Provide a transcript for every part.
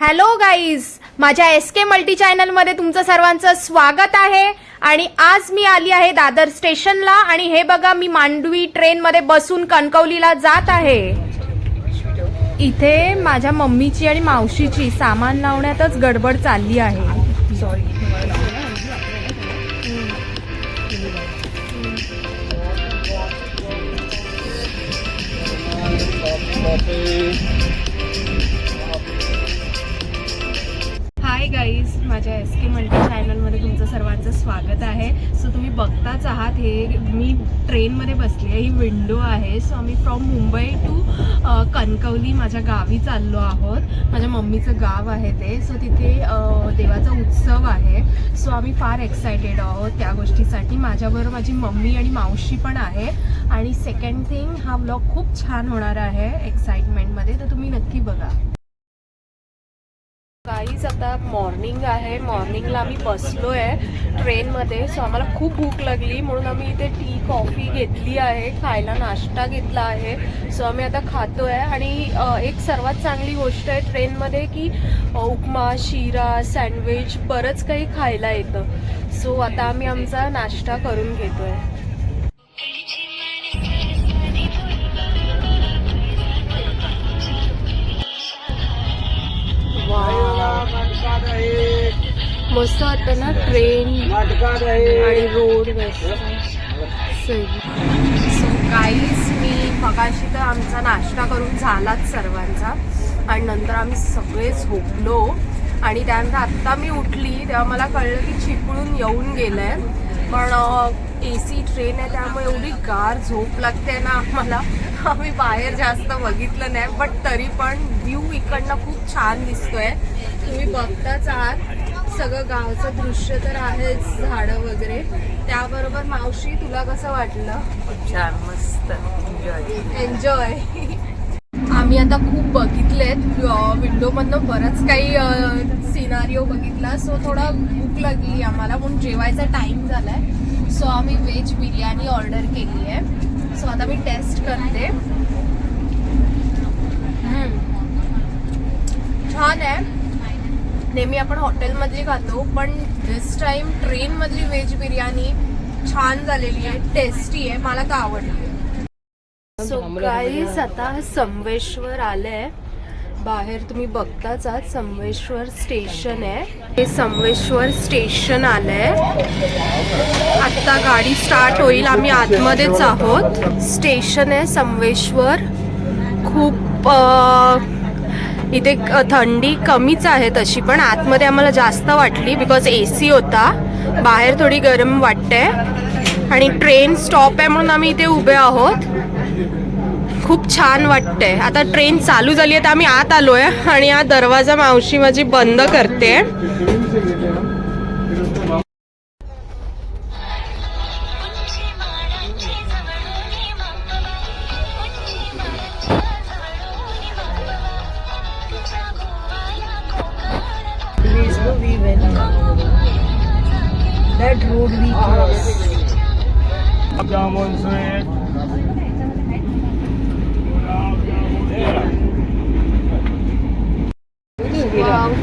Hello guys माझ्या S K multi चॅनलमध्ये तुमचं सर्वांचं स्वागत आहे. आणि आज मी आली आहे दादर स्टेशनला. आणि हे बघा मी मांडवी ट्रेनमध्ये बसून कणकवलीला जात आहे. इथे माझ्या मम्मीची आणि मावशीची सामान लावण्यातच गडबड चालली आहे. सॉरी गाईज माझ्या एस के मल्टी चॅनलमध्ये तुमचं सर्वांचं स्वागत आहे. सो तुम्ही बघताच आहात हे मी ट्रेनमध्ये बसली आहे ही विंडो आहे. सो आम्ही फ्रॉम मुंबई टू कणकवली माझ्या गावी चाललो आहोत. माझ्या मम्मीचं गाव आहे ते. सो तिथे देवाचा उत्सव आहे. सो आम्ही फार एक्सायटेड आहोत त्या गोष्टीसाठी. माझ्याबरोबर माझी मम्मी आणि मावशी पण आहे. आणि सेकंड थिंग हा ब्लॉग खूप छान होणार आहे एक्साइटमेंटमध्ये तर तुम्ही नक्की बघा. काहीच आता मॉर्निंग आहे. मॉर्निंगला आम्ही बसलो आहे ट्रेनमध्ये सो आम्हाला खूप भूक लागली. म्हणून आम्ही इथे टी कॉफी घेतली आहे. खायला नाश्ता घेतला आहे. सो आम्ही आता खातो आहे आणि एक सर्वात चांगली गोष्ट आहे ट्रेनमध्ये की उपमा शिरा सँडविच बरंच काही खायला येतं. सो आता आम्ही आमचा नाश्ता करून घेतो आहे मस्त वाटतं ना ट्रेन आणि रोड सो काहीच मी मगाशी तर आमचा नाश्ता करून झालाच सर्वांचा आणि नंतर आम्ही सगळे झोपलो. आणि त्यानंतर आत्ता मी उठली तेव्हा मला कळलं की चिपळून येऊन गेलं आहे पण ए सी ट्रेन आहे त्यामुळे एवढी गार झोप लागते ना आम्हाला. आम्ही बाहेर जास्त बघितलं नाही बट तरी पण व्ह्यू इकडनं खूप छान दिसतोय. तुम्ही बघताच आहात. सगळं गावचं दृश्य तर आहेच झाडं वगैरे. त्याबरोबर मावशी तुला कसं वाटलं? छान मस्त. एन्जॉय एन्जॉय आम्ही आता खूप बघितलेत. विंडोमधनं बरंच काही सिनारिओ बघितला. सो थोडा भूक लागली आम्हाला. म्हणून जेवायचा टाइम झालाय. सो आम्ही व्हेज बिर्याणी ऑर्डर केली आहे. सो आता मी टेस्ट करते. छान आहे. नेहमी आपण हॉटेलमधली खातो पण दिस टाइम ट्रेनमधली व्हेज बिर्याणी छान झालेली आहे टेस्टी आहे मला तर आवडली सो गाईज आता संवेश्वर आलंय. बाहेर तुम्ही बघताच आहात संवेश्वर स्टेशन आहे. हे संवेश्वर स्टेशन आलंय. आता गाडी स्टार्ट होईल आम्ही आतमध्येच आहोत. स्टेशन आहे संवेश्वर. खूप इथे थंडी कमीच आहे तशी पण आतमध्ये आम्हाला जास्त वाटली बिकॉज ए सी होता. बाहेर थोडी गरम वाटते आणि ट्रेन स्टॉप आहे म्हणून आम्ही इथे उभे आहोत. खूप छान वाटतंय. आता ट्रेन चालू झाली आहे तर आम्ही आत आलो आहे आणि हा दरवाजा मावशी माझी बंद करते. That road we cross.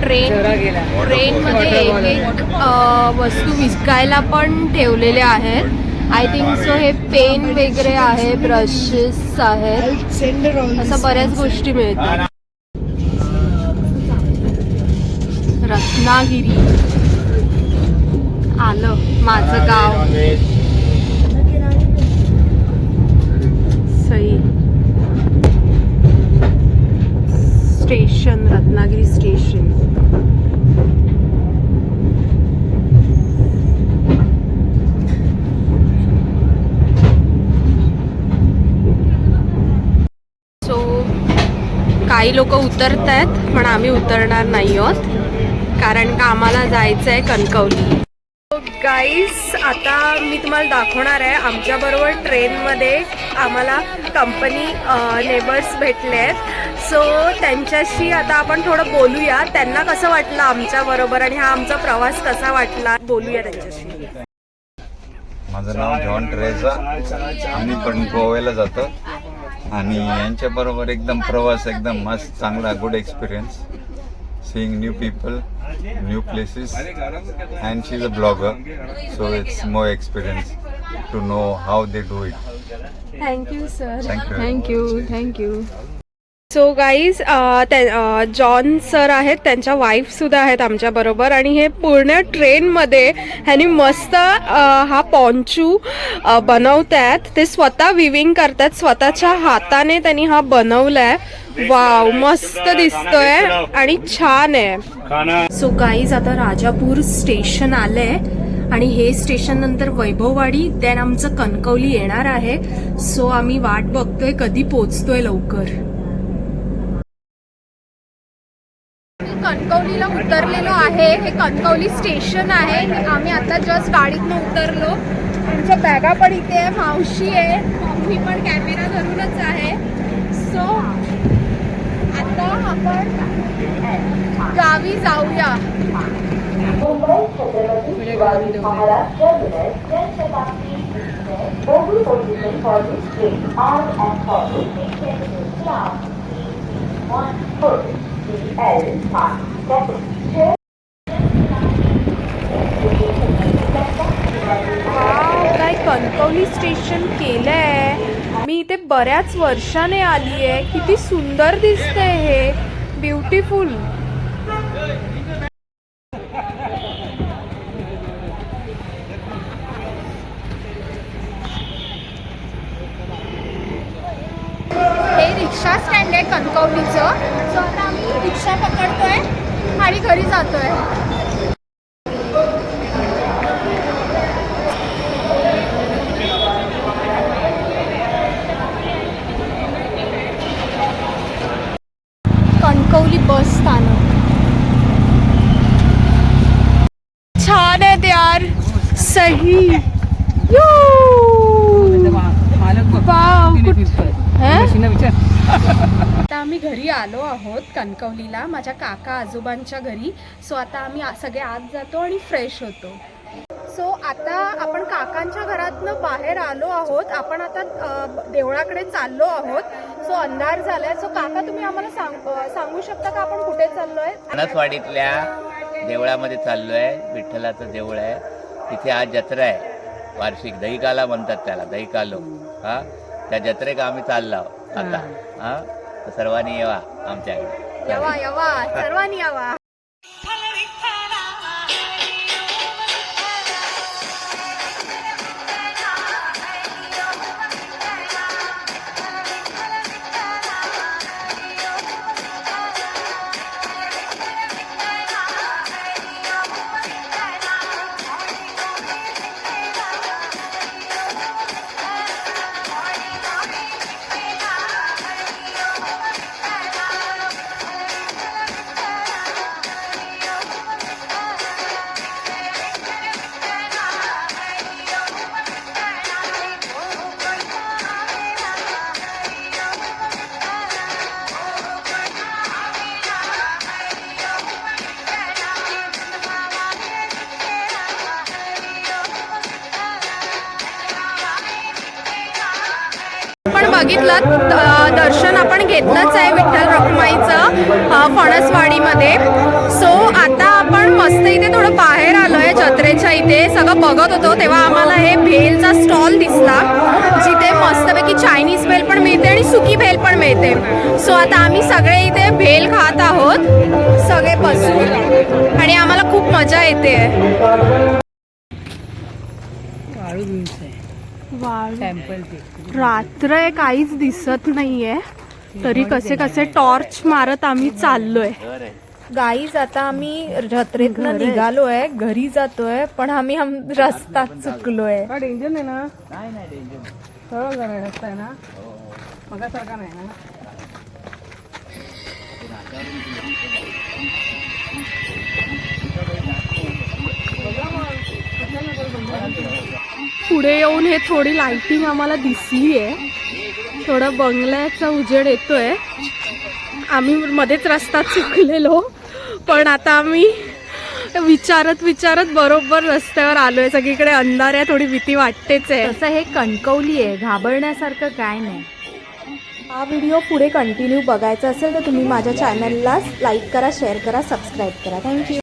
Train ट्रेनमध्ये एक एक वस्तू विकायला पण ठेवलेल्या आहेत. आय थिंक सो हे पेन वगैरे आहे ब्रशेस आहेत. असं बऱ्याच गोष्टी मिळतात. रत्नागिरी. आलं माझं गाव. Sai. Station Ratnagiri station. So काही लोक उतरत आहेत पण आम्ही उतरणार नाही आहोत. कारण का आम्हाला जायचं आहे कणकवली. गाईस आता मी तुम्हाला दाखवणार आहे. आमच्याबरोबर ट्रेनमध्ये आम्हाला कंपनी नेबर्स भेटले आहेत. सो त्यांच्याशी आता आपण थोडं बोलूया. त्यांना कसं वाटलं आमच्याबरोबर आणि हा आमचा प्रवास कसा वाटला? बोलूया त्यांच्याशी. माझं नाव जॉन ट्रेझा आम्ही पण गोव्याला जातो. आणि यांच्या बरोबर एकदम प्रवास एकदम मस्त चांगला good experience seeing new people, new places, and she's a blogger, so it's more experience to know how they do it. Thank you, sir. Thank you. Thank you. Thank you. So guys John sir आहेत त्यांच्या wife सुद्धा आहेत आमच्या बरोबर. आणि हे पूर्ण ट्रेनमध्ये ह्यांनी मस्त अ, हा पॉन्चू बनवतात. ते स्वतः विविंग करतात स्वतःच्या हाताने त्यांनी हा बनवलाय. वाव मस्त दिसतोय आणि छान आहे. सो गाईज आता राजापूर स्टेशन आलंय. आणि हे स्टेशन नंतर वैभववाडी देन आमचं कणकवली येणार आहे. सो आम्ही वाट बघतोय कधी पोचतोय लवकर. कणकवलीला उतरलेलो आहे. हे कणकवली स्टेशन आहे. आम्ही आता जस्ट गाडीतनं उतरलो. आमच्या बॅगा पण इथे आहे. मावशी आहे. मम्मी पण कॅमेरा धरूनच आहे. सो आता आपण गावी जाऊया. काय कणकवली स्टेशन केलंय. मी इथे बऱ्याच वर्षाने आली आहे किती सुंदर दिसतंय हे. ब्युटिफुल हे रिक्षा स्टँड आहे कणकवलीचं. सो आता आम्ही रिक्षा पकडतोय आणि घरी जातोय. कणकवली बस स्थानक छान आहेत यार सही यू! वाव, कुठ- हं? आता आम्ही घरी आलो आहोत कणकवलीला. माझ्या काका आजोबांच्या घरी. सो आता आम्ही सगळे आत जातो आणि फ्रेश होतो. सो आता आपण काकांच्या घरातनं बाहेर आलो आहोत. आपण आता देवळाकडे चाललो आहोत. सो अंधार झालाय. सो काका तुम्ही आम्हाला सांग सांगू शकता का आपण कुठे चाललोय? फणसवाडीतल्या देवळामध्ये चाललोय. विठ्ठलाचं देऊळ आहे. तिथे आज जत्रा आहे. वार्षिक दहीकाला म्हणतात त्याला दहीकालो. हा? त्या जत्रेक आम्ही चाललो आता. हा? तर सर्वांनी येवा आमच्याकडे. यवा यावा. सर्वांनी यावा. दिवसात दर्शन आपण घेतलंच आहे विठ्ठल रखुमाईचं फणसवाडीमध्ये. सो आता आपण मस्त इथे थोडं बाहेर आलोय जत्रेच्या इथे. सगळं बघत होतो तेव्हा आम्हाला हे भेलचा स्टॉल दिसला जिथे मस्तपैकी चायनीज भेल पण मिळते आणि सुकी भेल पण मिळते. सो आता आम्ही सगळे इथे भेल खात आहोत सगळे बसून. आणि आम्हाला खूप मजा येते. रात्र आहे काहीच दिसत नाहीये. तरी कसे कसे टॉर्च मारत आम्ही चाललोय. गाईज आता आम्ही जत्रेतनं निघालोय घरी जातोय पण आम्ही आम- रस्ता चुकलोय. डेंजर नाही ना? नाही नाही डेंजर सरळ जाणार रस्ता आहे ना? मगासारखा नाही ना? पुढे येऊन हे थोडी लाइटिंग आम्हाला दिसली आहे थोडं बंगल्याचा उजेड येतोय. आम्ही मध्येच रस्ता चुकलेलो पण आता आम्ही विचारत विचारत बरोबर रस्त्यावर आलोय. सगळीकडे अंधार आहे थोडी भीती वाटतेच आहे. तसं हे कणकवली आहे घाबरण्यासारखं काय नाही. हा व्हिडिओ पुढे कंटिन्यू बघायचा असेल तर तुम्ही माझ्या चॅनलला लाईक करा शेअर करा सबस्क्राईब करा. थँक्यू